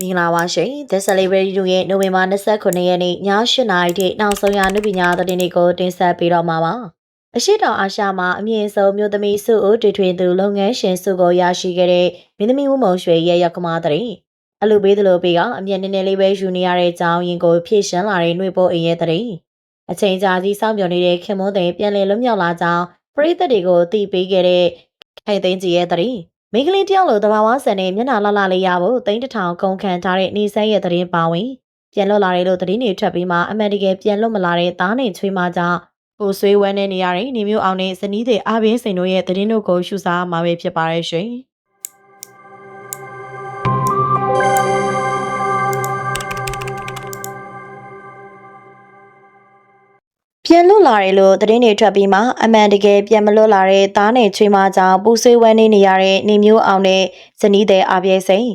မင်္ဂလာပါရှင် The Celebrity တို့ရဲ့နိုဝင်ဘာ29ရက်နေ့ည8:00နာရီထိနောက်ဆုံးရနုပညာသတင်းတွေကိုတင်ဆက်ပေးတော့မှာပါ။အရှိတောင်အာရှမှာအမြင့်ဆုံးမြို့သမီးစုအိုတွေ့ထွေသူလုပ်ငန်းရှင်စုကိုရရှိခဲ့တဲ့မင်းသမီးဝမုံရွှေရဲ့ရက်ခမားသတင်းအလူပေးသလိုပေးကအမြင့်နည်းနည်းလေးပဲယူနေရတဲ့အကြောင်းရင်းကိုဖြည့်ရှင်းလာတဲ့နှွေပိုးအိမ်ရဲ့သတင်းအချိန်ကြာကြီးစောင့်မျှော်နေတဲ့ခင်မွန်းတဲ့ပြန်လည်လွတ်မြောက်လာကြောင်းပရိသတ်တွေကိုတည်ပေးခဲ့တဲ့ခိုင်သိန်းကြီးရဲ့သတင်း မိန်းကလေးတယောက်လိုတဘာဝဆန်နဲ့မျက်နှာလှလှလေးရဖို့တိန်းတစ်ထောင်ကုန်ခံထားတဲ့နေဆက်ရဲ့သတင်းပါဝင်ပြန်လွတ်လာတယ်လို့သတင်းတွေထွက်ပြီးမှအမှန်တကယ်ပြန်လွတ်မလာတဲ့သားနဲ့ချွေးမကြောင့်ပူဆွေးဝဲနေနေရတဲ့နေမျိုးအောင်နဲ့ဇနီးတဲ့အာဘင်းစိန်တို့ရဲ့သတင်းတို့ကိုရှုစားမှာပဲဖြစ်ပါရဲ့ရှင် ပြန်လွတ်လာတယ်လို့သတင်းတွေထွက်ပြီးမှအမှန်တကယ်ပြန်မလွတ်လာတဲ့သားနဲ့ချွေးမကြောင့်ပူဆွေးဝဲနေနေရတဲ့နေမျိုးအောင်နဲ့ဇနီးတဲ့အာပြဲစိန်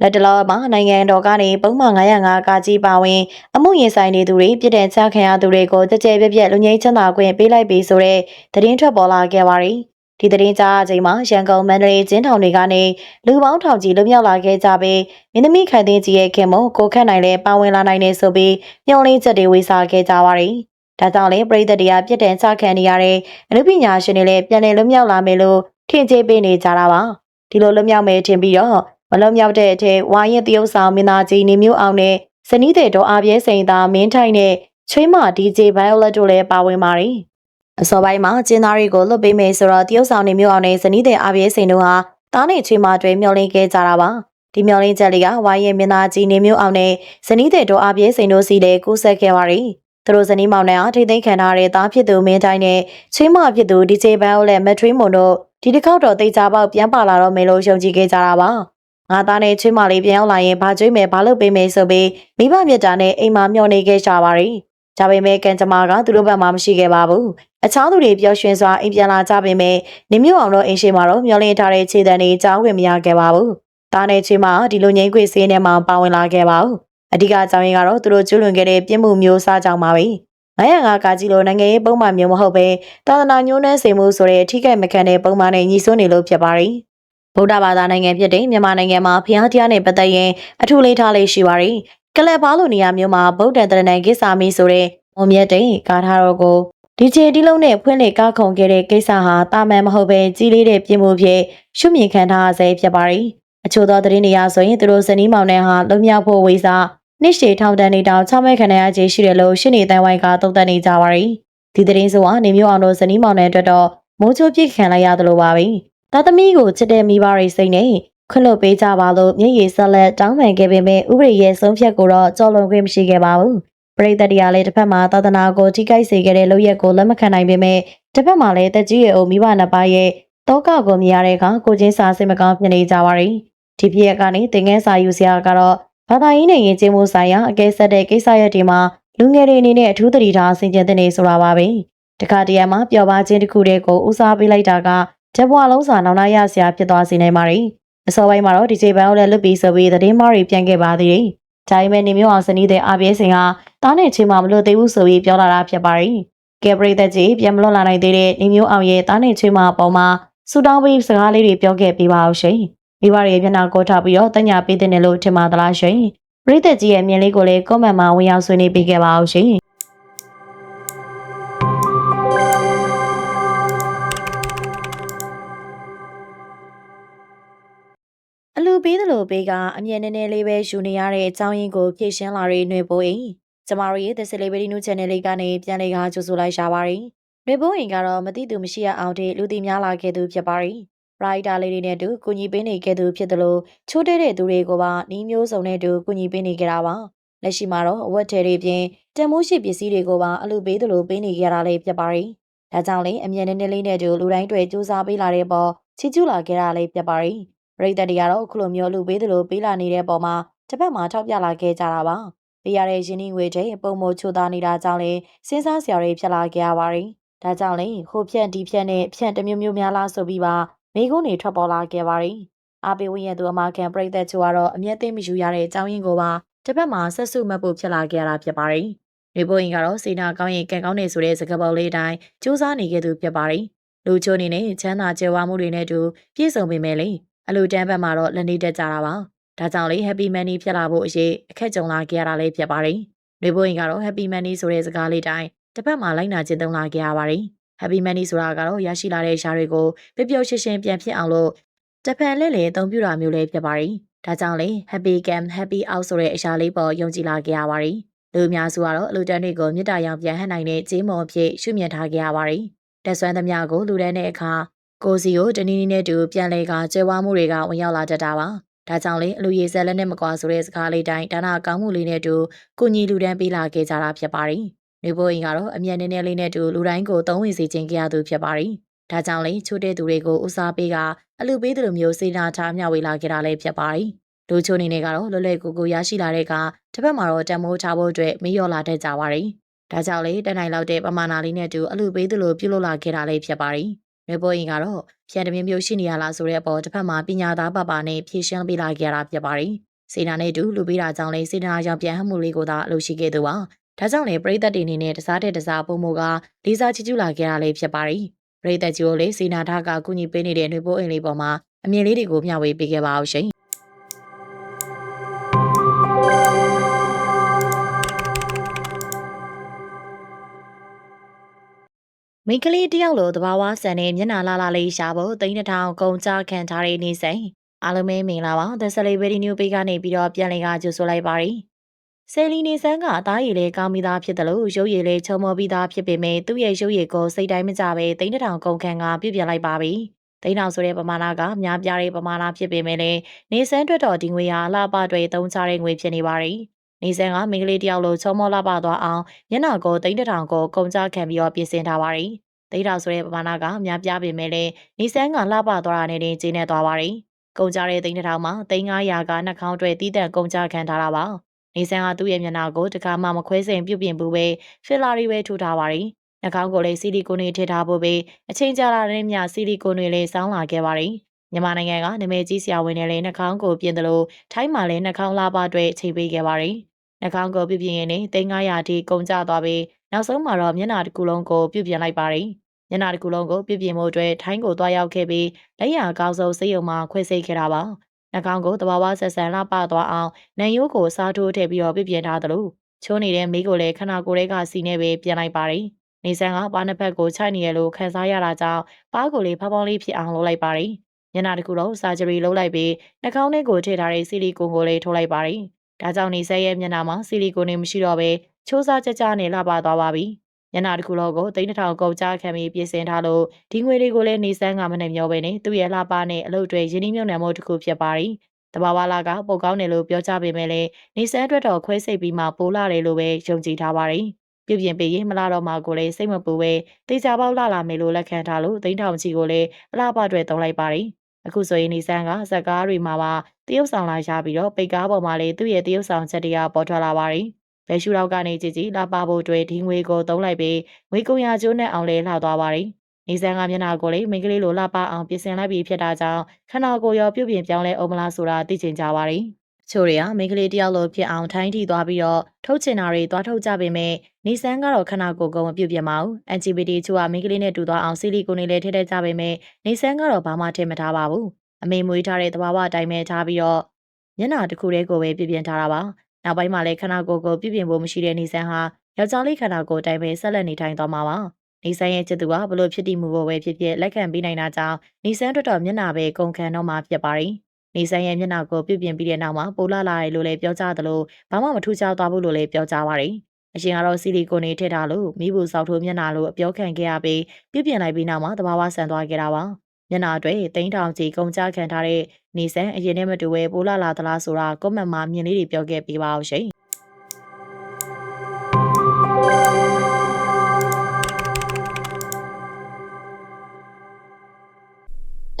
လက်တလောမှာနိုင်ငံတော်ကနေပုံမှန်905ကကြီးပါဝင် အမှုရင်ဆိုင်နေသူတွေပြည်တဲ့ချခံရသူတွေကိုကြကြဲပြက်ပြက်လူငိမ့်ချမ်းသာခွင့်ပေးလိုက်ပြီဆိုတဲ့သတင်းထွက်ပေါ်လာခဲ့ပါရီဒီသတင်းကြားအချိန်မှာရန်ကုန်မန္တလေးကျင်းထောင်တွေကနေလူပေါင်းထောင်ကြီးလွတ်မြောက်လာခဲ့ကြပြီးမင်းသမီးခိုင်သိန်းကြီးရဲ့ခင်မကိုခန့်နိုင်လဲပါဝင်လာနိုင်နေဆိုပြီးညှော်လင်းချက်တွေဝေစားခဲ့ကြပါရီ ဒါကြောင့်လေပြည်သက်တရားပြစ်ဒဏ်ချခံနေရတဲ့အမှုပညာရှင်တွေလည်းပြန်လည်လွတ်မြောက်လာမယ်လို့ထင်ကြေးပေးနေကြတာပါဒီလိုလွတ်မြောက်မယ်ထင်ပြီးတော့မလွတ်မြောက်တဲ့အထက်ဝိုင်းရင်တရုတ်ဆောင်မင်းသားကြီးနေမျိုးအောင်နဲ့ဇနီးတဲ့တော်အားပြဲစိန်သာမင်းထိုင်နဲ့ချွေးမ DJ Violet တို့လည်းပါဝင်ပါတယ်အစောပိုင်းမှာကျင်းသားတွေကိုလွတ်ပေးမယ်ဆိုတော့တရုတ်ဆောင်နေမျိုးအောင်နဲ့ဇနီးတဲ့အားပြဲစိန်တို့ဟာတားနဲ့ချွေးမတွေမျောလင်းခဲ့ကြတာပါဒီမျောလင်းချက်လေးကဝိုင်းရင်မင်းသားကြီးနေမျိုးအောင်နဲ့ဇနီးတဲ့တော်အားပြဲစိန်တို့စီလည်းကူးဆက်ခဲ့ပါတယ် သူတို့ဇနီးမောင်နှံအားထိသိမ်းခံထားတဲ့သားဖြစ်သူမင်းတိုင်းနဲ့ချွေးမဖြစ်သူ DJ Bell နဲ့ Metri Moon တို့ဒီတစ်ခေါက်တော့တိတ်ကြပေါက်ပြန်ပါလာတော့မယ်လို့ယုံကြည်ခဲ့ကြတာပါငါသားနဲ့ချွေးမလေးပြန်ရောက်လာရင်ဘာကြွေးမယ်ဘာလုပ်ပေးမယ်ဆိုပြီးမိဘမြတ်တာနဲ့အိမ်မှာမျှော်နေခဲ့ကြပါရီဒါပေမဲ့ကန်ကြမာကသူတို့ဘက်မှာမရှိခဲ့ပါဘူးအခြားသူတွေပျော်ရွှင်စွာအိမ်ပြန်လာကြပေမဲ့နေမျိုးအောင်တော့အိမ်ရှိမှာတော့မျောလင်းထားတဲ့ခြေတံတွေကြောင်းဝင်မရခဲ့ပါဘူးသားနဲ့ချွေးမဒီလိုငိမ့်ခွေစင်းထဲမှာပါဝင်လာခဲ့ပါဘူး အဓိကအကြောင်းရင်းကတော့သူတို့ကျွလွန်ခဲ့တဲ့ပြစ်မှုမျိုးစားကြောင်းပါပဲ905ကကြီးလိုနိုင်ငံရေးပုံမှန်မျိုးမဟုတ်ပဲသာသနာညှိုးနှဲစေမှုဆိုတဲ့ထိခိုက်မခံတဲ့ပုံမှန်နဲ့ညီစွန်းနေလို့ဖြစ်ပါတယ်ဗုဒ္ဓဘာသာနိုင်ငံဖြစ်တဲ့မြန်မာနိုင်ငံမှာဘုရားတရားနဲ့ပတ်သက်ရင်အထူးလေးထားလေးရှိပါတယ်ကလပ်ပါလိုနေရာမျိုးမှာဗုဒ္ဓတရဏံကိစ္စမီဆိုတဲ့မုံမြတ်တဲ့ကာထာတော်ကိုဒီချေဒီလုံးနဲ့ဖွင့်လေကားခုံခဲ့တဲ့ကိစ္စဟာတာမန်မဟုတ်ပဲကြီးလေးတဲ့ပြင်မှုဖြစ်ရှုမြင်ခံထားဆဲဖြစ်ပါတယ်အချို့သောသတင်းတွေအရဆိုရင်သူတို့ဇနီးမောင်နှံဟာလုံမြောက်ဖို့ဝေစား နှစ်ရှည်ထောင်တန်းနေတောင်ချမဲခဏရခြေရှိတယ်လို့ရှင်းနေတိုင်းဝိုင်းကသုံးသပ်နေကြပါရီဒီသတင်းဆိုကနေမျိုးအောင်တို့ဇနီးမောင်နှံအတွက်တော့မိုးချိုးပြစ်ခံလိုက်ရတယ်လို့ပါပဲသားသမီးကိုချစ်တဲ့မိဘတွေစိတ်နဲ့ခွင့်လွှတ်ပေးကြပါလို့မျက်ရည်ဆက်လက်တောင်းပန်ခဲ့ပေမဲ့ဥပဒေရဲ့ဆုံးဖြတ်ကိုတော့ကြော်လွန်ခွင့်မရှိခဲ့ပါဘူးပရိသတ်တရားလည်းတစ်ဖက်မှာသာသနာကိုထိခိုက်စေခဲ့တဲ့လုပ်ရက်ကိုလက်မခံနိုင်ပေမဲ့တစ်ဖက်မှာလည်းတက်ကြီးရဲ့အုံမိဘနှစ်ပါးရဲ့တောကကိုမြင်ရတဲ့အခါကိုချင်းစာစိတ်မကောင်းဖြစ်နေကြပါရီဒီပြည့်ကနေသင်ငန်းစာယူစရာကတော့ ဘာသာရေးနဲ့ယဉ်ကျေးမှုဆိုင်ရာအကဲဆက်တဲ့ကိစ္စရပ်တွေမှာလူငယ်တွေအနေနဲ့အထူးသတိထားဆင်ခြင်သင့်နေဆိုတာပါပဲတခါတရံမှာပျော်ပါခြင်းတစ်ခုတည်းကိုဦးစားပေးလိုက်တာကဂျပွားလုံးစာနောင်နာရစရာဖြစ်သွားစေနိုင်ပါတယ်အစောပိုင်းမှာတော့ဒီဂျေဘန်ကိုလည်းလွတ်ပြီးဆိုပြီးသတင်းမားတွေပြန်ခဲ့ပါသေးတယ်ဒါပေမဲ့နေမျိုးအောင်စနီးတဲ့အာပြဲစင်ကတားနဲ့ချင်းမမလို့သေးဘူးဆိုပြီးပြောလာတာဖြစ်ပါတယ်ကဲပရိသတ်ကြီးပြန်မလွတ်လာနိုင်သေးတဲ့နေမျိုးအောင်ရဲ့တားနဲ့ချင်းမအပေါ်မှာဆူတောင်းပြီးစကားလေးတွေပြောခဲ့ပေးပါအောင်ရှင် မိဘတွေရဲ့မျက်နှာကိုထားပြီးတော့တညာပေးတဲ့လို့ထင်ပါသလားရှင်ပရိသတ်ကြီးရဲ့မြင်လေးကိုလည်း comment မှာဝင်ရောက်ဆွေးနွေးပေးခဲ့ပါအောင်ရှင်အလူပေးသလိုပေးကအမြင်နည်းနည်းလေးပဲယူနေရတဲ့အကြောင်းရင်းကိုဖြည့်ရှင်းလာတဲ့ຫນွေပိုးအိမ်ကျမတို့ရဲ့ The Celebrity News Channel လေးကနေပြန်လေးကားကြိုဆိုလိုက်ရှာပါတယ်။ຫນွေပိုးအိမ်ကတော့မသိသူမရှိရအောင်တဲ့လူသိများလာခဲ့သူဖြစ်ပါတယ်။ Rider လေးတွေနဲ့တူကူညီပေးနေခဲ့သူဖြစ်တယ်လို့ချိုးတဲတဲ့သူတွေကိုပါနှီးမျိုးစုံနဲ့တူကူညီပေးနေကြတာပါ။လက်ရှိမှာတော့အဝတ်ထည်တွေပြင်တန်မိုးရှိပစ္စည်းတွေကိုပါအလူပေးသလိုပေးနေကြတာလေးဖြစ်ပါတယ်။ဒါကြောင့်လေအမြင်နည်းနည်းလေးနဲ့တူလူတိုင်းတွေစူးစမ်းပေးလာတဲ့ပေါ်ချီကျူးလာခဲ့တာလေးဖြစ်ပါတယ်။ပရိသတ်တွေကတော့အခုလိုမျိုးလူပေးသလိုပေးလာနေတဲ့ပေါ်မှာတစ်ဖက်မှာထောက်ပြလာခဲ့ကြတာပါ။ပေးရတဲ့ရင်းနှီးငွေတွေပုံမချိုးသားနေတာကြောင့်လေစဉ်းစားစရာတွေဖြစ်လာခဲ့ရပါတယ်။ဒါကြောင့်လေဟိုဖြန့်ဒီဖြန့်နဲ့ဖြန့်တစ်မျိုးမျိုးများလားဆိုပြီးပါ မိကုန်းတွေထွက်ပေါ်လာခဲ့ပါတယ်။အာပေဝင်းရဲ့သူအမခံပရိသတ်ချို့ကတော့အမျက်သိမ့်မယူရတဲ့အကြောင်းရင်းကိုပါတစ်ဖက်မှာဆက်စုမှတ်ဖို့ဖြစ်လာခဲ့ရတာဖြစ်ပါတယ်။ရေပိုးရင်ကတော့စေနာကောင်းရင်ကံကောင်းနေဆိုတဲ့စကားပုံလေးတိုင်းစူးစမ်းနေခဲ့သူဖြစ်ပါတယ်။လူချိုအနေနဲ့ချမ်းသာကြွယ်ဝမှုတွေနဲ့တူပြည့်စုံပေမဲ့လေအလူတန်းဘက်မှာတော့လက်နေတက်ကြတာပါဒါကြောင့်လေ Happy Money ဖြစ်လာဖို့အရေးအခက်ကြုံလာခဲ့ရတာလေးဖြစ်ပါတယ်။နေဘိုးရင်ကတော့ Happy Money ဆိုတဲ့စကားလေးတိုင်းတစ်ဖက်မှာလိုက်နာကျင့်သုံးလာခဲ့ရပါတယ်။ Happy Money ဆိုတာကတော့ရရှိလာတဲ့ရှားတွေကိုပျော်ပျော်ရွှင်ရွှင်ပြန်ဖြစ်အောင်လို့တစ်ဖက်လဲလေအသုံးပြုတာမျိုးလေးဖြစ်ပါတယ်။ဒါကြောင့်လေ Happy Cam Happy Out ဆိုတဲ့အရာလေးပေါ်ယုံကြည်လာခဲ့ရပါတယ်။လူအများစုကတော့အလူတန်းတွေကိုမြစ်တာရောင်ပြန်ဟန်နိုင်တဲ့ဂျင်းမုံအဖြစ်ရှုမြင်ထားခဲ့ရပါတယ်။တက်ဆွမ်းသမျှကိုလူတန်းတဲ့အခါကိုစီကိုတနည်းနည်းနဲ့တူပြန်လဲကကျဲဝါမှုတွေကဝင်ရောက်လာတတ်တာပါ။ဒါကြောင့်လေအလူရည်ဆက်လက်နဲ့မကွာဆိုတဲ့စကားလေးတိုင်းဒါနာကောင်းမှုလေးနဲ့တူကိုညီလူတန်းပေးလာခဲ့ကြတာဖြစ်ပါတယ်။ နေဘိုးရင်ကတော့အမျက်နည်းနည်းလေးနဲ့တူလူတိုင်းကိုသုံးဝင်စေခြင်းကြရသူဖြစ်ပါတယ်။ဒါကြောင့်လေချိုးတဲ့သူတွေကိုဦးစားပေးကအလူပေးသူလိုမျိုးစေနာထားမျှဝေလာခဲ့တာလည်းဖြစ်ပါတယ်။လူချိုနေနေကတော့လွယ်လွယ်ကူကူရရှိလာတဲ့ကတစ်ဖက်မှာတော့တံမိုးထားဖို့အတွက်မေ့လျော့လာတတ်ကြပါတယ်။ဒါကြောင့်လေတနိုင်လောက်တဲ့ပမာဏလေးနဲ့တူအလူပေးသူလိုပြုလုပ်လာခဲ့တာလည်းဖြစ်ပါတယ်။နေပေါ်ရင်ကတော့ဖြန်တမင်းမျိုးရှိနေရလားဆိုတဲ့အပေါ်တစ်ဖက်မှာပညာသားပပနဲ့ဖြည့်ရှင်းပေးလာခဲ့တာဖြစ်ပါတယ်။စေနာနဲ့တူလူပေးတာကြောင့်လေစေနာကြောင့်ပြန်ဟမှုလေးကိုသာအလုပ်ရှိခဲ့သူပါ။ ဒါကြောင့်လေပရိသတ်တွေအနေနဲ့တစားတဲ့တစားပုံမိုကလေးစားချီကျူးလာခဲ့တာလေးဖြစ်ပါတယ်။ပရိသတ်ကြီးကိုလေစေနာထားကကုညီပေးနေတဲ့နှွေပိုးအိမ်လေးပေါ်မှာအမြင်လေးတွေကိုမျှဝေပေးခဲ့ပါအောင်ရှင်။မိန်းကလေးတယောက်လိုသဘာဝဆန်နဲ့မျက်နှာလာလာလေးရှာဖို့သိန်းတစ်ထောင်ကုန်ကြခံထားတဲ့နေ့စိန်အားလုံးပဲမင်္ဂလာပါ The Celebrity New Page ကနေပြီးတော့ပြန်လည်ကကြိုဆိုလိုက်ပါရစေ ဆယ်လီနေဆန်းကအသားရည်လေးကောင်းပြီးသားဖြစ်တယ်လို့ရုပ်ရည်လေးချုံမောပြီးသားဖြစ်ပေမဲ့သူ့ရဲ့ရုပ်ရည်ကိုစိတ်တိုင်းမကြပဲသိန်းတစ်ထောင်ကုန်ခံကပြုတ်ပြလိုက်ပါပြီသိန်းထောင်ဆိုတဲ့ပမာဏကများပြားတဲ့ပမာဏဖြစ်ပေမဲ့လည်းနေဆန်းအတွက်တော့ဒီငွေဟာအလှပတွေသုံးချတဲ့ငွေဖြစ်နေပါပြီနေဆန်းကမိန်းကလေးတယောက်လိုချုံမောလှပသွားအောင်မျက်နှာကိုသိန်းတစ်ထောင်ကိုကုန်ကြခံပြီးတော့ပြင်ဆင်ထားပါပြီသိန်းထောင်ဆိုတဲ့ပမာဏကများပြားပေမဲ့လည်းနေဆန်းကလှပသွားတာနဲ့တင်ကျင်းနေသွားပါပြီကုန်ကြတဲ့သိန်းတစ်ထောင်မှာသိန်း900ကနှာခေါင်းတွေတီးတန့်ကုန်ကြခံထားတာပါ နေဆန်းကသူ့ရဲ့မျက်နှာကိုတခါမှမခွဲစိန်ပြုတ်ပြင်ဘူးပဲဖီလာရီပဲထိုးထားပါရီနှာခေါင်းကိုလည်းဆီလီကွန်တွေထည့်ထားဖို့ပဲအချိန်ကြာလာတဲ့မြဆီလီကွန်တွေလည်းစောင်းလာခဲ့ပါရီမြန်မာနိုင်ငံကနာမည်ကြီးဆရာဝန်တွေလည်းနှာခေါင်းကိုပြင်တယ်လို့ထိုင်းမှာလည်းနှာခေါင်းလာပါအတွက်ချိန်ပေးခဲ့ပါရီနှာခေါင်းကိုပြုတ်ပြင်ရင်လည်း3900အထိကုန်ကျသွားပြီးနောက်ဆုံးမှာတော့မျက်နှာတစ်ခုလုံးကိုပြုတ်ပြင်လိုက်ပါရီမျက်နှာတစ်ခုလုံးကိုပြုတ်ပြင်မှုအတွက်ထိုင်းကိုတွားရောက်ခဲ့ပြီးလက်ရအကောင်းဆုံးစိတ်ယုံမှခွဲစိတ်ခဲ့တာပါနှာခေါ င်းကိုတဘာဝဆက်ဆန်လှပသွားအောင်နံရိုးကိုစားထိုးထည့်ပြီးတော့ပြပြင်ထားသလိုချိုးနေတဲ့မိကိုလည်းခဏကိုယ်လေးကစီနေပဲပြန်လိုက်ပါတယ်။နေဆန်းကပါးနှစ်ဖက်ကိုခြိုက်နေရလို့ခံစားရတာကြောင့်ပါးကိုလေးဖောင်းဖောင်းလေးဖြစ်အောင်လုပ်လိုက်ပါတယ်။ညနာတစ်ခုလုံးဆာဂျရီလုပ်လိုက်ပြီးနှာခေါင်းထဲကိုထည့်ထားတဲ့ဆီလီကွန်ကိုလေးထိုးလိုက်ပါတယ်။ဒါကြောင့်နေဆက်ရဲ့မျက်နှာမှာဆီလီကွန်တွေမရှိတော့ပဲချိုးစားကြကြနဲ့လှပသွားပါပြီ။ ညနာတစ်ခုလုံးကိုသိန်းတစ်ထောင်ကုန်ကြခံပြီးပြင်ဆင်ထားလို့ဒီငွေတွေကိုလည်းနေဆန်းကမနဲ့မျောပဲနဲ့သူ့ရဲ့လှပနဲ့အလုပ်တွေရင်းနှီးမြှုပ်နှံမှုတစ်ခုဖြစ်ပါတယ်။တဘာဝလာကပိုကောင်းတယ်လို့ပြောကြပေမဲ့လည်းနေဆန်းအတွက်တော့ခွဲစိတ်ပြီးမှပိုလာတယ်လို့ပဲယုံကြည်ထားပါတယ်။ပြုပြင်ပေးရင်မလာတော့မှကိုလည်းစိတ်မပူပဲတေချာပေါက်လာလာမယ်လို့လက်ခံထားလို့သိန်းထောင်ချီကိုလည်းအလားပါတွေတုံးလိုက်ပါတယ်။အခုဆိုရင်နေဆန်းကဇက်ကားတွေမှာပါတရုတ်ဆောင်လာရပြီးတော့ပိတ်ကားပေါ်မှာလည်းသူ့ရဲ့တရုတ်ဆောင်ချက်တွေကပေါ်ထွက်လာပါတယ်။ ဘယ်ရှူတော့ကနေကြည်ကြည်လာပါဖို့အတွက်ဒီငွေကိုတုံးလိုက်ပြီးငွေကုန်ရကျိုးနဲ့အောင်လဲလှသွားပါတယ်။နေဆန်းကမျက်နှာကိုလေမိန်းကလေးလိုလှပအောင်ပြင်ဆင်လိုက်ပြီးဖြစ်တာကြောင့်ခန္ဓာကိုယ်ရောပြုတ်ပြင်ပြောင်းလဲအောင်မလားဆိုတာသိချင်ကြပါရီ။ချိုတွေကမိန်းကလေးတယောက်လိုဖြစ်အောင်ထိုင်းထိသွားပြီးတော့ထုတ်ချင်တာတွေသွားထုတ်ကြပေမဲ့နေဆန်းကတော့ခန္ဓာကိုယ်ကုံမပြုတ်ပြင်ပါဘူး။ LGBT ချိုကမိန်းကလေးနဲ့တူသွားအောင်ဆီလီကိုနေလည်းထည့်ထည့်ကြပေမဲ့နေဆန်းကတော့ဘာမှထည့်မထားပါဘူး။အမေမွေးထားတဲ့သဘာဝအတိုင်းပဲထားပြီးတော့မျက်နှာတစ်ခုတည်းကိုပဲပြုတ်ပြင်ထားတာပါ။ နောက်ပိုင်းမှာလည်းခန္ဓာကိုယ်ကိုပြုတ်ပြင်ဖို့မရှိတဲ့နေဆန်းဟာယောက်ျားလေးခန္ဓာကိုယ်အတိုင်းပဲဆက်လက်နေထိုင်သွားမှာပါ။နေဆန်းရဲ့ချစ်သူကဘလို့ဖြစ်တည်မှုကိုပဲဖြစ်ဖြစ်လက်ခံပေးနိုင်တာကြောင့်နေဆန်းတော်တော်မျက်နှာပဲကုန်ခံတော့မှဖြစ်ပါတယ်။နေဆန်းရဲ့မျက်နှာကိုပြုပြင်ပြီးတဲ့နောက်မှာပိုလာလာတယ်လို့လည်းပြောကြသလိုဘာမှမထူးခြားသွားဘူးလို့လည်းပြောကြပါတယ်။အရှင်ကတော့ဆီလီကွန်တွေထည့်ထားလို့မိဘူးဆောက်ထိုးမျက်နှာလို့အပြောခံခဲ့ရပြီးပြုပြင်လိုက်ပြီးနောက်မှာတဘာဝဆန်သွားခဲ့တာပါ။ မျက်နှာအတွက်တိန်းထောင်ကြီးကုန်ကြခံထားတဲ့နေဆန်းအရင်နဲ့မတူဘဲပိုလာလာသလားဆိုတာကွန်မန့်မှာမြင်လေးတွေပြောခဲ့ပေးပါအောင်ရှင်။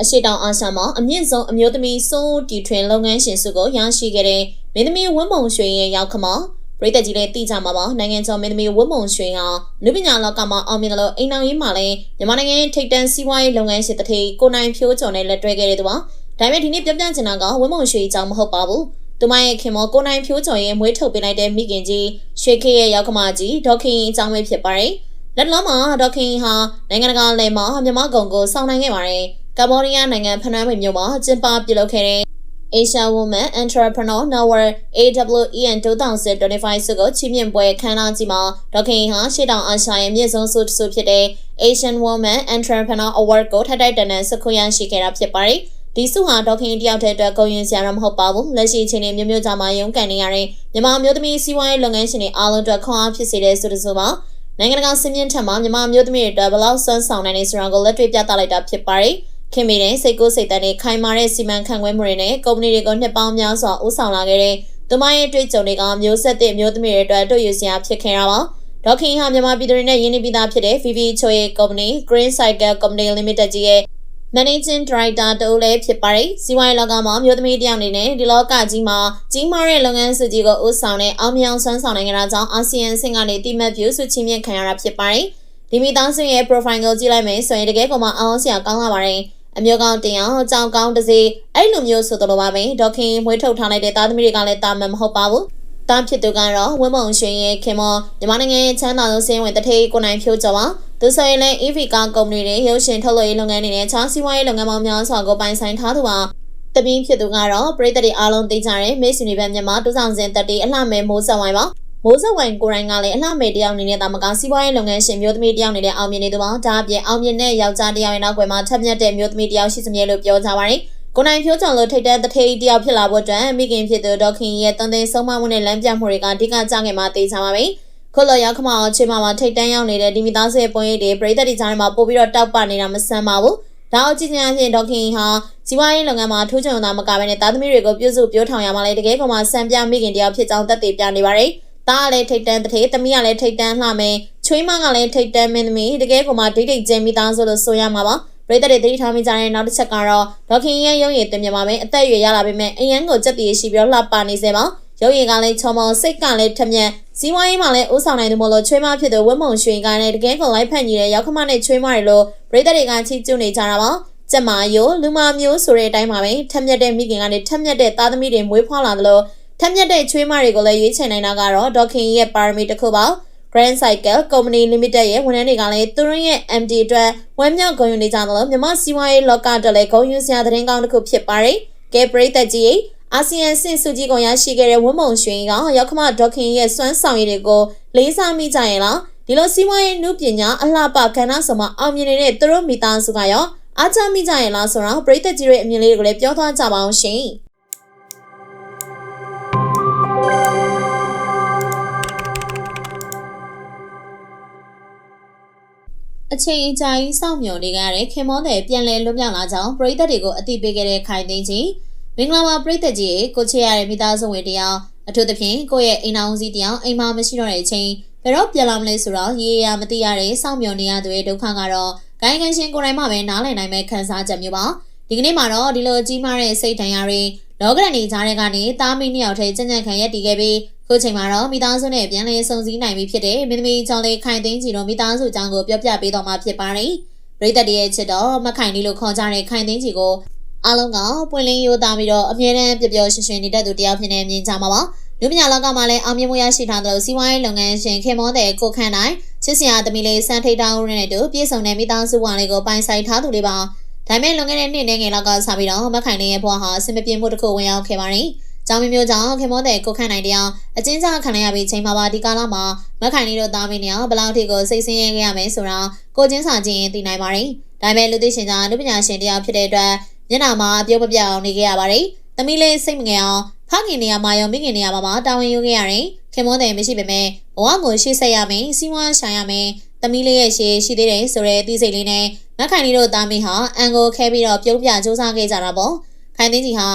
အရှိတောင်အာရှမှာအမြင့်ဆုံးအမျိုးသမီးစိုးတီထွင်လုပ်ငန်းရှင်စုကိုရရှိခဲ့တဲ့မင်းသမီးဝင်းမုံရွှေရဲ့ရောက်ခမ ပြည်သက်ကြီးလည်းသိကြမှာပါနိုင်ငံကျော်မင်းသမီးဝင်းမုံရွှေဟာလူပညာလောကမှာအောင်မြင်တယ်လို့အိမ်အောင်ရေးမှာလည်းမြန်မာနိုင်ငံထိပ်တန်းစီးပွားရေးလုပ်ငန်းရှင်တစ်ထည်ကိုနိုင်ဖြိုးကျော်နဲ့လက်တွဲခဲ့တဲ့သူပါဒါပေမဲ့ဒီနေ့ပြပြချင်တာကဝင်းမုံရွှေအကြောင်းမဟုတ်ပါဘူးသူမရဲ့ခင်မောကိုနိုင်ဖြိုးကျော်ရဲ့မွေးထုတ်ပေးလိုက်တဲ့မိခင်ကြီးရွှေခေရဲ့ရောက်ခမကြီးဒေါခင်အကြောင်းပဲဖြစ်ပါတယ်လက်လုံးမှာဒေါခင်ဟာနိုင်ငံတကာလယ်မှာမြမကုံကိုစောင့်နိုင်ခဲ့ပါတယ်ကမ္ဘောဒီးယားနိုင်ငံဖနွမ်းပင်မြို့မှာကျင်းပပြုလုပ်ခဲ့တဲ့ Asia Women Entrepreneur Network AWEN 2025ဆုကိုချီးမြှင့်ပွဲခမ်းနားကြီးမှာဒေါက်ခင်ဟာရှေ့တောင်အာရှရဲ့အမြင့်ဆုံးဆုတစ်ဆုဖြစ်တဲ့ Asian Women Entrepreneur Award ကိုထပ်တိုက်တန်တန်ဆုခွင့်ရရှိခဲ့တာဖြစ်ပါတယ်။ဒီဆုဟာဒေါက်ခင်တယောက်တည်းအတွက်ဂုဏ်ယူစရာတော့မဟုတ်ပါဘူး။လက်ရှိအချိန်နဲ့မျိုးမျိုးကြောင့်မှရုန်းကန်နေရတဲ့မြန်မာမျိုးသမီးစီးပွားရေးလုပ်ငန်းရှင်တွေအားလုံးအတွက်ခွန်အားဖြစ်စေတဲ့ဆုတစ်ဆုပါ။နိုင်ငံတကာစင်မြင့်ထက်မှာမြန်မာမျိုးသမီးတွေအတွက်ဘယ်လောက်စွမ်းဆောင်နိုင်နေဆိုတာကိုလက်တွေ့ပြသလိုက်တာဖြစ်ပါတယ်။ ခင်မီတဲ့စိတ်ကိုယ်စိတ်တန်းနဲ့ခိုင်မာတဲ့စီမံခန့်ခွဲမှုတွေနဲ့ကုမ္ပဏီတွေကိုနှစ်ပေါင်းများစွာဦးဆောင်လာခဲ့တဲ့သူမရဲ့တွေ့ကြုံတွေကမျိုးဆက်တဲ့မျိုးသမီးတွေအတွက်တို့ယူစရာဖြစ်ခဲ့တာပါ။ဒေါက်ခင်ဟာမြန်မာပြည်သူတွေနဲ့ရင်းနှီးပြီးသားဖြစ်တဲ့ VV ချိုရဲ့ကုမ္ပဏီ Green Cycle Company Limited ကြီးရဲ့ Managing Director တူလည်းဖြစ်ပါတယ်။စီးပွားရေးလောကမှာမျိုးသမီးတစ်ယောက်အနေနဲ့ဒီလောကကြီးမှာကြီးမားတဲ့လုပ်ငန်းစုကြီးကိုဦးဆောင်တဲ့အောင်မြင်အောင်ဆွမ်းဆောင်နိုင်ကြတာကြောင့်အာဆီယံဆင့်ကနေတိမှတ်ပြုဆုချီးမြှင့်ခံရတာဖြစ်ပါတယ်။ဒီမိသားစုရဲ့ profile ကိုကြည့်လိုက်မယ်ဆိုရင်တကယ်ကောမှအောင်စရာကောင်းလာပါတယ်။ အမျိုးကောင်းတင်အောင်အကြောင်းကောင်းတစ်စီအဲ့လိုမျိုးဆိုတော့ပါပဲဒေါက်ခင်မွေးထုတ်ထားလိုက်တဲ့သားသမီးတွေကလည်းတာမန်မဟုတ်ပါဘူး။တာဖြစ်သူကတော့ဝင်းမုံရွှေရဲ့ခင်မမြန်မာနိုင်ငံရဲ့ချမ်းသာဆုံးစင်းဝင်တထေးကိုနိုင်ဖြိုးကျော်ပါသူဆိုရင်လည်း EV ကားကုမ္ပဏီတွေရုပ်ရှင်ထုတ်လုပ်ရေးလုပ်ငန်းတွေနဲ့ခြားစီးပွားရေးလုပ်ငန်းပေါင်းများစွာကိုပိုင်ဆိုင်ထားသူပါတပင်းဖြစ်သူကတော့ပြည်သက်တွေအားလုံးသိကြတဲ့ Miss Universe မြန်မာ2030အလှမဲ့မိုးဆက်ဝိုင်းပါ မိုးစက်ဝိုင်ကိုရိုင်းကလည်းအလှမေတယောက်အနေနဲ့တာမကစီးပွားရေးလုပ်ငန်းရှင်မျိုးသမီးတယောက်အနေနဲ့အောင်မြင်နေသူပါဒါအပြင်အောင်မြင်တဲ့ယောက်ျားတယောက်ရဲ့နောက်ွယ်မှာထပ်မြက်တဲ့မျိုးသမီးတယောက်ရှိစမြဲလို့ပြောကြပါတယ်ကိုနိုင်ဖြိုးချောင်လိုထိတ်တန်းတထေးတယောက်ဖြစ်လာဖို့အတွက်မိခင်ဖြစ်သူဒေါခင်ရဲ့တန်သိမ်းဆုံးမမှုနဲ့လမ်းပြမှုတွေကအဓိကကြခဲ့မှာသိချပါမယ်ခုလိုရောက်ခမအောင်ချိန်မှာထိတ်တန်းရောက်နေတဲ့ဒီမိသားစုရဲ့ပုံရိပ်တွေပြည်သက်တွေကြားထဲမှာပို့ပြီးတော့တောက်ပနေတာမဆန်းပါဘူးဒါအကြည့်ချင်းအချင်းဒေါခင်ဟာဇီဝရေးလုပ်ငန်းမှာထိုးချုံတာမကဘဲနဲ့သားသမီးတွေကိုပြုစုပြောထောင်ရမှလည်းတကယ်ကောင်မှစံပြမိခင်တယောက်ဖြစ်ကြောင်းသက်သေပြနေပါတယ်။ သားကလည်းထိတ်တန်းတစ်ထေးသမီးကလည်းထိတ်တန်းလှမယ်ချွေးမကလည်းထိတ်တန်းမင်းသမီးတကယ်ကောင်မှဒိတ်ဒိတ်ကျင်းမိသားစုလို့ဆိုရမှာပါ။ပြည်သက်တွေသတိထားမိကြတဲ့နောက်တစ်ချက်ကတော့ဒေါခင်ရဲ့ရုံရည်တင်ပြပါမယ်အသက်အရွယ်ရလာပေမဲ့အရန်ကိုကြက်တည်ရှိပြီးတော့လှပနေစေပါရုပ်ရည်ကလည်းချောမောစိတ်ကလည်းထက်မြက်ဇီဝရေးမှာလည်းဥဆောင်နိုင်သူမလို့ချွေးမဖြစ်တဲ့ဝက်မုံရွှေကလည်းတကယ်ကိုလိုက်ဖက်ညီတဲ့ရောက်ခမနဲ့ချွေးမတွေလို့ပြည်သက်တွေကချီးကျူးနေကြတာပါကျမယိုလူမမျိုးဆိုတဲ့အတိုင်းပါပဲထက်မြက်တဲ့မိခင်ကနေထက်မြက်တဲ့သားသမီးတွေမွေးဖွားလာသလို ထက်မြက်တဲ့ချွေးမတွေကိုလည်းရွေးချယ်နိုင်တာကတော့ဒေါခင်ရဲ့ပါရမီတစ်ခုပါ Grand Cycle Company Limited ရဲ့ဝန်ထမ်းတွေကလည်းသူတို့ရဲ့ MD အတွက်ဝမ်းမြောက်ဂုဏ်ယူနေကြသလိုမြမစီးပွားရေးလောကအတွက်လည်းဂုဏ်ယူစရာသတင်းကောင်းတစ်ခုဖြစ်ပါတယ်။ကဲပရိသတ်ကြီးအာဆီယံစင်စုကြီးကိုရရှိခဲ့တဲ့ဝန်းမုံရွှင်ကရောက်ခမဒေါက်ခင်ရဲ့စွမ်းဆောင်ရည်တွေကိုလေးစားမိကြရင်လားဒီလိုစီးပွားရေးနုပညာအလှပကဏ္ဍဆောင်မှာအောင်မြင်နေတဲ့သူတို့မိသားစုကရောအားချမိကြရင်လားဆိုတော့ပရိသတ်ကြီးရဲ့အမြင်လေးတွေကိုလည်းပြောသွားကြပါအောင်ရှင်။ အချိန်အကြာကြီးစောင့်မျှော်နေကြတဲ့ခင်မောတဲ့ပြန်လည်လွတ်မြောက်လာကြောင်းပရိသတ်တွေကိုအသိပေးခဲ့တဲ့ခိုင်သိန်းကြီးမင်္ဂလာပါပရိသတ်ကြီးကိုချေရတဲ့မိသားစုဝင်တယောက်အထူးသဖြင့်ကိုယ့်ရဲ့အိမ်အောင်စီတယောက်အိမ်မမရှိတော့တဲ့အချိန်ဘယ်တော့ပြန်လာမလဲဆိုတော့ရေရမသိရတဲ့စောင့်မျှော်နေရသူရဲ့ဒုက္ခကတော့ဂိုင်းကန်ရှင်ကိုယ်တိုင်မှပဲနားလည်နိုင်မဲ့ခံစားချက်မျိုးပါဒီကနေ့မှာတော့ဒီလိုကြီးမားတဲ့စိတ်ဒဏ်ရာတွေလောကရန်နေကြားတဲ့ကနေတားမီနှစ်ယောက်ထဲကြံ့ကြံ့ခံရက်တည်ခဲ့ပြီး ခုချိန်မှာတော့မိသားစုနဲ့ပြန်လည်ဆုံစည်းနိုင်ပြီဖြစ်တဲ့မင်းသမီးကျောင်းလေးခိုင်သိန်းကြီးတို့မိသားစုအကြောင်းကိုပြောပြပေးတော့မှာဖြစ်ပါတယ်ပရိသတ်တရဲ့ချစ်တော်မခိုင်လေးလို့ခေါ်ကြတဲ့ခိုင်သိန်းကြီးကိုအားလုံးကပွင့်လင်းရိုးသားပြီးတော့အမြဲတမ်းပျော်ပျော်ရွှင်ရွှင်နေတတ်သူတယောက်ဖြစ်နေမြင်ကြမှာပါလူပညာလောကမှာလည်းအောင်မြင်မှုရရှိထားသလိုစီးပွားရေးလုပ်ငန်းရှင်ခင်မောတဲ့ကိုခန့်နိုင်ချစ်စရာသမီးလေးစံထိတ်တောင်းရတဲ့တူပြည်စုံတဲ့မိသားစုဝင်လေးကိုပိုင်ဆိုင်ထားသူလေးပါဒါပေမဲ့လွန်ခဲ့တဲ့နှစ်နဲ့ငယ်လောက်ကစပြီးတော့မခိုင်လေးရဲ့ဘဝဟာအဆင်မပြေမှုတစ်ခုဝင်ရောက်ခဲ့ပါတယ်။ ကြောင်မျိုးမျိုးကြောင့်ခင်မောတဲ့ကိုခန့်နိုင်တရားအချင်းချင်းခံရပြီးချိန်မှာပါဒီကာလမှာမခိုင်လေးတို့သားမင်းတွေဘလောက်ထိကိုစိတ်ဆင်းရဲခဲ့ရမယ်ဆိုတော့ကိုချင်းစာချင်းသိနိုင်ပါတယ်။ဒါပေမဲ့လူသိရှင်ကလူပညာရှင်တရားဖြစ်တဲ့အတွက်မျက်နှာမှာအပြုံးမပြောင်းနေခဲ့ရပါတယ်။သမီးလေးစိတ်မငယ်အောင်ဖခင်နေရာမှာရောမိခင်နေရာမှာတာဝန်ယူခဲ့ရတယ်။ခင်မောတဲ့မရှိပေမဲ့ဘဝကိုရှေ့ဆက်ရမယ်စီးပွားရှာရမယ်သမီးလေးရဲ့ရှေ့ရှိသေးတယ်ဆိုတဲ့သိစိတ်လေးနဲ့မခိုင်လေးတို့သားမီးဟာအန်ကိုခဲပြီးတော့ပြုံးပြစူးစမ်းခဲ့ကြတာပေါ့ခိုင်သိန်းကြီးဟာ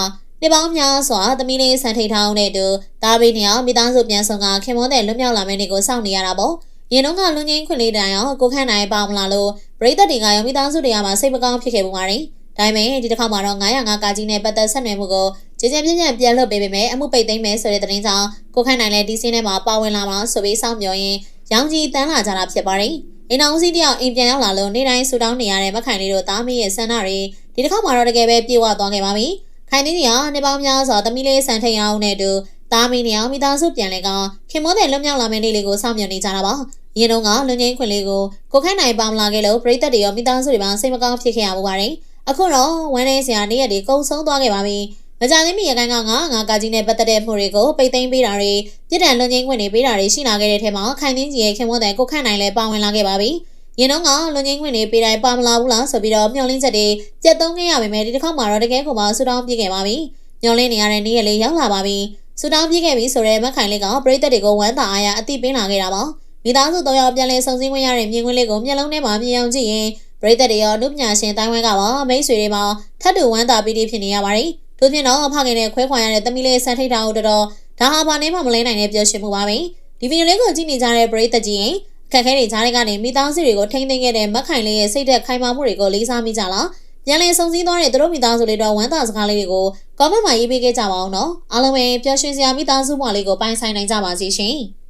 နှစ်ပေါင်းများစွာသမီးလေးဆန်ထိတ်ထောင်းတဲ့တူသားဘေးနှစ်ယောက်မိသားစုပြန်ဆောင်ကခင်မောတဲ့လွတ်မြောက်လာမယ့်နေ့ကိုစောင့်နေရတာပေါ့ရင်တော့ကလူငင်းခွင့်လေးတိုင်အောင်ကိုခန့်နိုင်ပါမလားလို့ပရိသတ်တွေကရောမိသားစုတွေကမှစိတ်မကောင်းဖြစ်ခဲ့ပုံပါတယ်ဒါပေမဲ့ဒီတစ်ခါမှာတော့905ကာကြီးနဲ့ပတ်သက်ဆက်နွယ်မှုကိုကြည်ကြံပြည့်ပြည့်ပြန်လွှတ်ပေးပေမဲ့အမှုပိတ်သိမ်းမယ်ဆိုတဲ့သတင်းကြောင့်ကိုခန့်နိုင်လည်းဒီစင်းထဲမှာပါဝင်လာမှာဆိုပြီးစောင့်မျှော်ရင်ရောင်ကြီးတန်းလာကြတာဖြစ်ပါတယ်။အိမ်အောင်စီတယောက်အိမ်ပြန်ရောက်လာလို့နေတိုင်းဆူတောင်းနေရတဲ့မခိုင်လေးတို့သားမီးရဲ့ဆန္ဒတွေဒီတစ်ခါမှာတော့တကယ်ပဲပြေဝသွားခဲ့ပါပြီ။ ခိုင်သေးကြီးကနေပေါင်းများစွာသမီးလေးဆန်ထိန်အောင်နဲ့တူသားမီးနဲ့အောင်မိသားစုပြန်လဲကခင်မောတဲ့လွတ်မြောက်လာမယ့်နေ့လေးကိုစောင့်မျှော်နေကြတာပါ။ရင်တော့ကလူငင်းခွင်လေးကိုကိုခိုင်နိုင်ပေါင်းလာခဲ့လို့ပရိသတ်တွေရောမိသားစုတွေပါစိတ်မကောင်းဖြစ်ခဲ့ရပူပါတယ်။အခုတော့ဝမ်းနေစရာနေ့ရက်တွေကုံဆုံးသွားခဲ့ပါပြီ။မကြသေးမီရကိုင်းကငါငါကာကြီးနဲ့ပတ်သက်တဲ့မှုတွေကိုပိတ်သိမ်းပေးတာတွေပြည်တံလွန်ငင်းခွင့်တွေပေးတာတွေရှိလာခဲ့တဲ့ထဲမှာခိုင်သင်းကြီးရဲ့ခင်မွန်းတဲ့ကိုခန့်နိုင်လည်းပါဝင်လာခဲ့ပါပြီ။ ရင်တော့ကလွန်ငင်းခွင့်တွေပေးတိုင်းပါမလာဘူးလားဆိုပြီးတော့မျှော်လင့်ချက်တွေကြက်သုံးခဲ့ရပေမဲ့ဒီတစ်ခါမှတော့တကယ်ကိုမှဆူတောင်းပြခဲ့ပါပြီ။မျှော်လင့်နေရတဲ့နေ့ရက်လေးရောက်လာပါပြီ။ဆူတောင်းပြခဲ့ပြီဆိုတဲ့မက်ခိုင်လေးကပရိသတ်တွေကိုဝမ်းသာအားရအသိပေးလာခဲ့တာပါ။မိသားစု၃ယောက်ပြန်လည်ဆုံစည်းဝင်ရတဲ့မြင်ကွင်းလေးကိုမျက်လုံးထဲမှာမြင်အောင်ကြည့်ရင်ပရိသတ်တွေရောအမှုပညာရှင်တိုင်းဝဲကပါမိတ်ဆွေတွေမှာထပ်တူဝမ်းသာပြီးဖြစ်နေရပါတယ်။ထို့ပြင်တော့ဖခင်နဲ့ခွဲခွာရတဲ့သမီးလေးဆန်ထိတ်တာကိုတော်တော်ဒါဟာဘာနဲ့မှမလဲနိုင်တဲ့ပြောရှင်မှုပါပဲ။ဒီဗီဒီယိုလေးကိုကြည့်နေကြတဲ့ပရိသတ်ကြီးရင်အ ခက်အခဲတွေကြားတွေကနေမိသားစုတွေကိုထိန်းသိမ်းခဲ့တဲ့မက်ခိုင်လေးရဲ့စိတ်သက်ခိုင်မာမှုတွေကိုလေးစားမိကြလား။ပြန်လည်ဆုံစည်းသွားတဲ့သူတို့မိသားစုလေးတော့ဝမ်းသာစကားလေးတွေကို comment မှာရေးပေးခဲ့ကြပါအောင်နော်။အားလုံးပဲပျော်ရွှင်စရာမိသားစုဘဝလေးကိုပိုင်ဆိုင်နိုင်ကြပါစေရှင်။